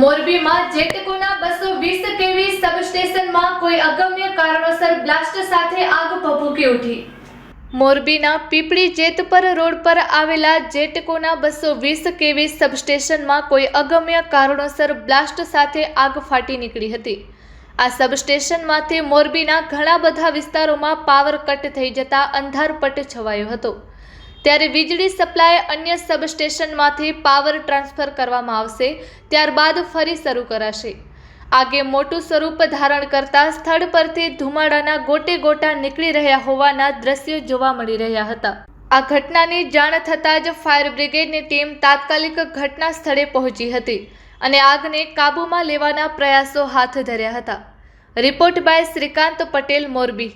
મોરબીમાં જેટકોના બસો વીસ કેવી સબસ્ટેશનમાં કોઈ અગમ્ય કારણોસર બ્લાસ્ટ સાથે આગ ભભૂકી ઉઠી. મોરબીના પીપળી જેતપર રોડ પર આવેલા જેટકોના બસો વીસ કેવી સબસ્ટેશનમાં કોઈ અગમ્ય કારણોસર બ્લાસ્ટ સાથે આગ ફાટી નીકળી હતી. આ સબસ્ટેશનમાંથી મોરબીના ઘણા બધા વિસ્તારોમાં પાવર કટ થઈ જતા અંધારપટ છવાયો હતો. ત્યારે વીજળી સપ્લાય અન્ય સબસ્ટેશનમાંથી પાવર ટ્રાન્સફર કરવામાં આવશે, ત્યારબાદ ફરી શરૂ કરાશે. આગે મોટું સ્વરૂપ ધારણ કરતા સ્થળ પરથી ધુમાડાના ગોટે ગોટા નીકળી રહ્યા હોવાના દ્રશ્યો જોવા મળી રહ્યા હતા. આ ઘટનાની જાણ થતાં જ ફાયર બ્રિગેડની ટીમ તાત્કાલિક ઘટના સ્થળે પહોંચી હતી અને આગને કાબૂમાં લેવાના પ્રયાસો હાથ ધર્યા હતા. Report by Shrikant Patel, Morbi.